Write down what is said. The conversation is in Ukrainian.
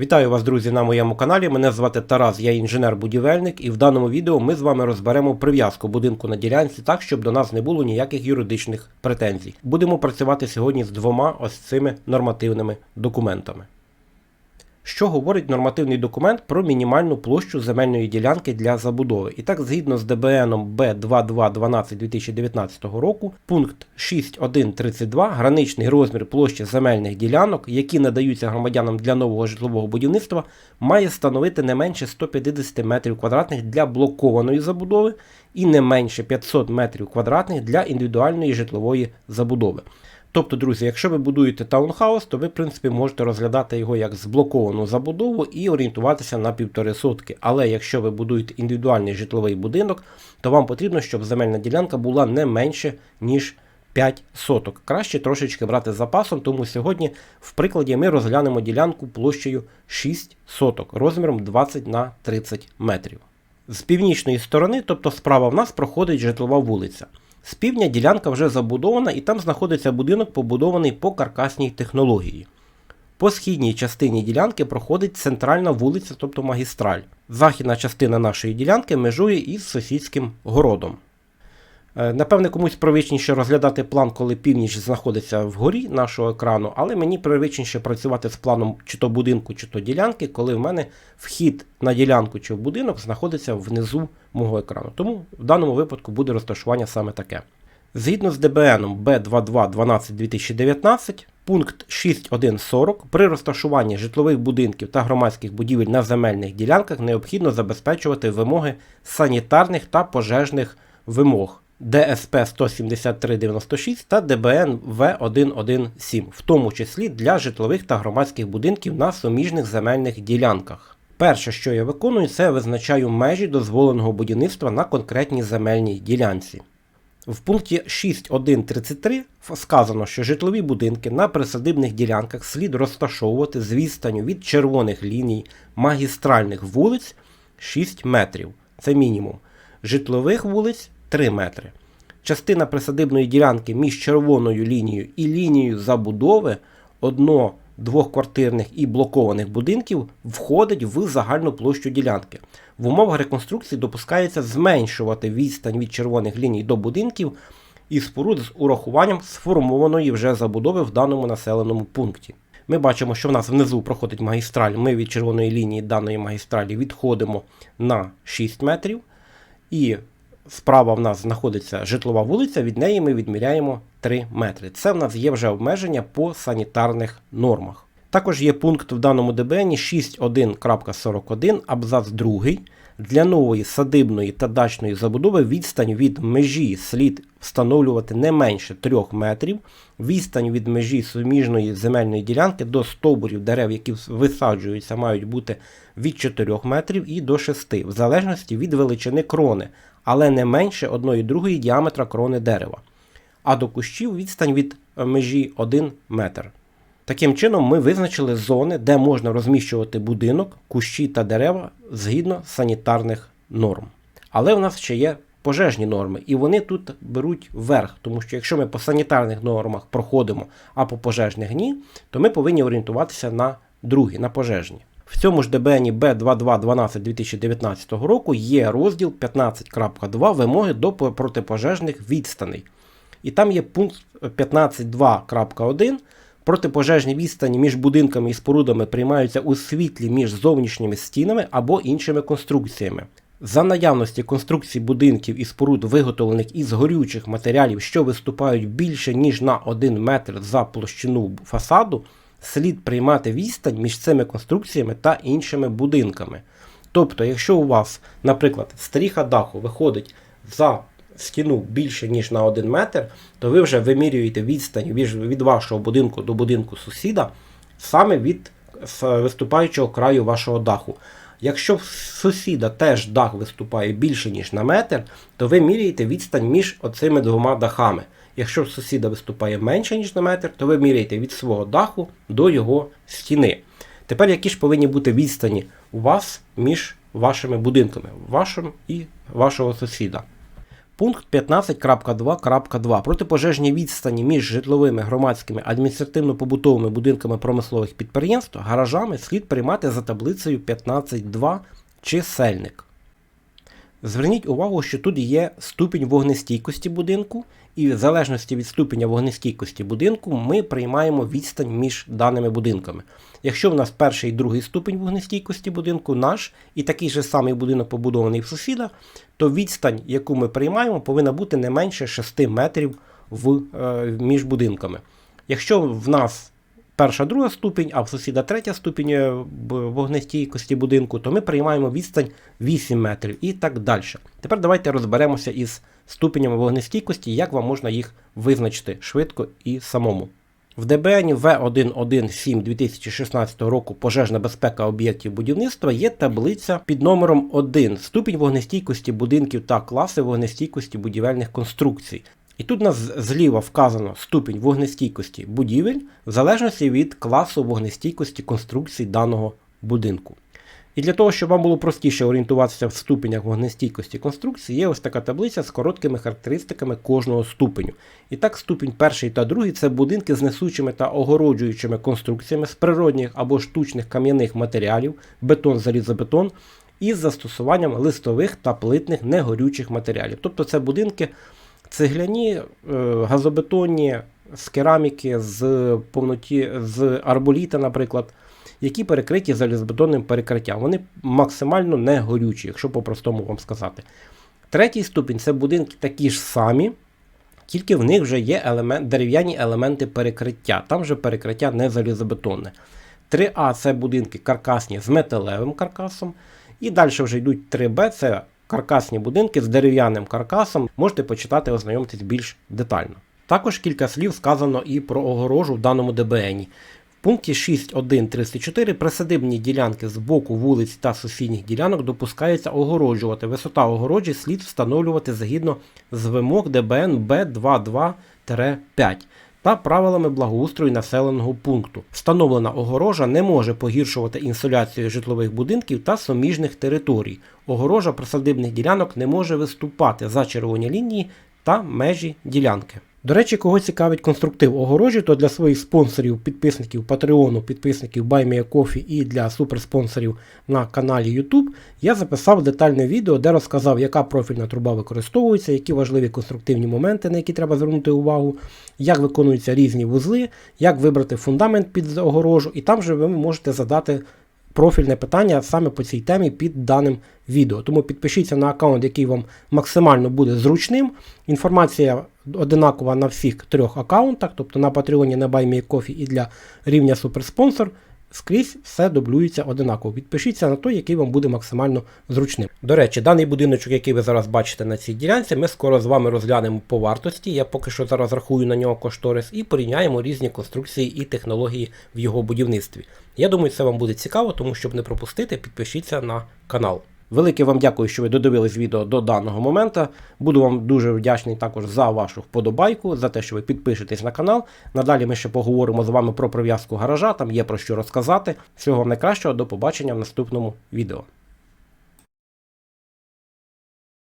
Вітаю вас, друзі, на моєму каналі. Мене звати Тарас, я інженер-будівельник, і в даному відео ми з вами розберемо прив'язку будинку на ділянці так, щоб до нас не було ніяких юридичних претензій. Будемо працювати сьогодні з двома ось цими нормативними документами. Що говорить нормативний документ про мінімальну площу земельної ділянки для забудови? І так, згідно з ДБН Б2212 2019 року, пункт 6.1.32 граничний розмір площі земельних ділянок, які надаються громадянам для нового житлового будівництва, має становити не менше 150 метрів квадратних для блокованої забудови і не менше 500 метрів квадратних для індивідуальної житлової забудови. Тобто, друзі, якщо ви будуєте таунхаус, то ви, в принципі, можете розглядати його як зблоковану забудову і орієнтуватися на півтори сотки. Але якщо ви будуєте індивідуальний житловий будинок, то вам потрібно, щоб земельна ділянка була не менше, ніж 5 соток. Краще трошечки брати з запасом, тому сьогодні в прикладі ми розглянемо ділянку площею 6 соток розміром 20 на 30 метрів. З північної сторони, тобто справа в нас проходить житлова вулиця. З півдня ділянка вже забудована і там знаходиться будинок, побудований по каркасній технології. По східній частині ділянки проходить центральна вулиця, тобто магістраль. Західна частина нашої ділянки межує із сусідським городом. Е, Напевне, комусь привичніше розглядати план, коли північ знаходиться вгорі нашого екрану, але мені привичніше працювати з планом чи то будинку, чи то ділянки, коли в мене вхід на ділянку чи в будинок знаходиться внизу мого екрану. Тому в даному випадку буде розташування саме таке. Згідно з ДБН Б2212-2019, пункт 6.1.40 при розташуванні житлових будинків та громадських будівель на земельних ділянках необхідно забезпечувати вимоги санітарних та пожежних вимог. ДСП 17396 та ДБН В117, в тому числі для житлових та громадських будинків на суміжних земельних ділянках. Перше, що я виконую, це визначаю межі дозволеного будівництва на конкретній земельній ділянці. В пункті 6.1.33 сказано, що житлові будинки на присадибних ділянках слід розташовувати з відстанню від червоних ліній магістральних вулиць 6 метрів. Це мінімум. Житлових вулиць 3 метри. Частина присадибної ділянки між червоною лінією і лінією забудови одно двохквартирних і блокованих будинків входить в загальну площу ділянки. В умовах реконструкції допускається зменшувати відстань від червоних ліній до будинків і споруд з урахуванням сформованої вже забудови в даному населеному пункті. Ми бачимо, що в нас внизу проходить магістраль. Ми від червоної лінії даної магістралі відходимо на 6 метрів. І справа в нас знаходиться житлова вулиця, від неї ми відміряємо 3 метри. Це в нас є вже обмеження по санітарних нормах. Також є пункт в даному ДБН 6.1.41 абзац 2. Для нової садибної та дачної забудови відстань від межі слід встановлювати не менше 3 метрів, відстань від межі суміжної земельної ділянки до стовбурів дерев, які висаджуються, мають бути від 4 метрів і до 6, в залежності від величини крони, але не менше 1,2 діаметра крони дерева. А до кущів відстань від межі 1 метр. Таким чином, ми визначили зони, де можна розміщувати будинок, кущі та дерева згідно санітарних норм. Але в нас ще є пожежні норми, і вони тут беруть верх, тому що якщо ми по санітарних нормах проходимо, а по пожежних ні, то ми повинні орієнтуватися на другі, на пожежні. В цьому ж ДБНі Б2212 2019 року є розділ 15.2 вимоги до протипожежних відстаней. І там є пункт 15.2.1. Протипожежні відстані між будинками і спорудами приймаються у світлі між зовнішніми стінами або іншими конструкціями. За наявності конструкцій будинків і споруд, виготовлених із горючих матеріалів, що виступають більше ніж на 1 метр за площину фасаду, слід приймати відстань між цими конструкціями та іншими будинками. Тобто, якщо у вас, наприклад, стріха даху виходить за стіну більше, ніж на 1 метр, то ви вже вимірюєте відстань від вашого будинку до будинку сусіда саме від виступаючого краю вашого даху. Якщо в сусіда теж дах виступає більше, ніж на метр, то ви міряєте відстань між оцими двома дахами. Якщо сусіда виступає менше, ніж на метр, то ви міряєте від свого даху до його стіни. Тепер які ж повинні бути відстані у вас між вашими будинками, вашим і вашого сусіда. Пункт 15.2.2. Протипожежні відстані між житловими, громадськими, адміністративно-побутовими будинками промислових підприємств, гаражами слід приймати за таблицею 15.2 чисельник. Зверніть увагу, що тут є ступінь вогнестійкості будинку, і в залежності від ступеня вогнестійкості будинку ми приймаємо відстань між даними будинками. Якщо в нас перший і другий ступінь вогнестійкості будинку наш, і такий же самий будинок побудований в сусіда, то відстань, яку ми приймаємо, повинна бути не менше 6 метрів в, е, між будинками. Якщо в нас перша друга ступінь, а в сусіда третя ступінь е, вогнестійкості будинку, то ми приймаємо відстань 8 метрів і так далі. Тепер давайте розберемося із ступенями вогнестійкості, як вам можна їх визначити швидко і самому. В ДБН В117 2016 року пожежна безпека об'єктів будівництва є таблиця під номером 1 ступінь вогнестійкості будинків та класи вогнестійкості будівельних конструкцій. І тут у нас зліва вказано ступінь вогнестійкості будівель в залежності від класу вогнестійкості конструкцій даного будинку. І для того, щоб вам було простіше орієнтуватися в ступенях вогнестійкості конструкції, є ось така таблиця з короткими характеристиками кожного ступеню. І так, ступінь перший та другий це будинки з несучими та огороджуючими конструкціями з природних або штучних кам'яних матеріалів, бетон, залізобетон, із застосуванням листових та плитних негорючих матеріалів. Тобто це будинки цегляні, е, газобетонні, з кераміки, з повноті, з арболіта, наприклад, які перекриті залізобетонним перекриттям. Вони максимально не горючі, якщо по-простому вам сказати. Третій ступінь це будинки такі ж самі, тільки в них вже є елемент, дерев'яні елементи перекриття. Там вже перекриття не залізобетонне. 3А це будинки каркасні з металевим каркасом. І далі вже йдуть 3Б, це каркасні будинки з дерев'яним каркасом. Можете почитати, ознайомитись більш детально. Також кілька слів сказано і про огорожу в даному ДБН. В пункті 6.1.34 присадибні ділянки з боку вулиць та сусідніх ділянок допускається огороджувати. Висота огороджі слід встановлювати згідно з вимог ДБН Б22-5 та правилами благоустрою населеного пункту. Встановлена огорожа не може погіршувати інсоляцію житлових будинків та суміжних територій. Огорожа присадибних ділянок не може виступати за червоні лінії та межі ділянки. До речі, кого цікавить конструктив огорожі, то для своїх спонсорів, підписників Patreon, підписників BuyMeACoffee і для суперспонсорів на каналі YouTube я записав детальне відео, де розказав, яка профільна труба використовується, які важливі конструктивні моменти, на які треба звернути увагу, як виконуються різні вузли, як вибрати фундамент під огорожу, і там же ви можете задати профільне питання саме по цій темі під даним відео. Тому підпишіться на аккаунт, який вам максимально буде зручним. Інформація одинакова на всіх трьох аккаунтах, тобто на Patreon, на BuyMeACoffee і для рівня суперспонсор. Скрізь все дублюється одинаково. Підпишіться на той, який вам буде максимально зручним. До речі, даний будиночок, який ви зараз бачите на цій ділянці, ми скоро з вами розглянемо по вартості. Я поки що зараз рахую на нього кошторис і порівняємо різні конструкції і технології в його будівництві. Я думаю, це вам буде цікаво, тому щоб не пропустити, підпишіться на канал. Велике вам дякую, що ви додивились відео до даного моменту. Буду вам дуже вдячний також за вашу вподобайку, за те, що ви підпишетесь на канал. Надалі ми ще поговоримо з вами про прив'язку гаража, там є про що розказати. Всього вам найкращого, до побачення в наступному відео.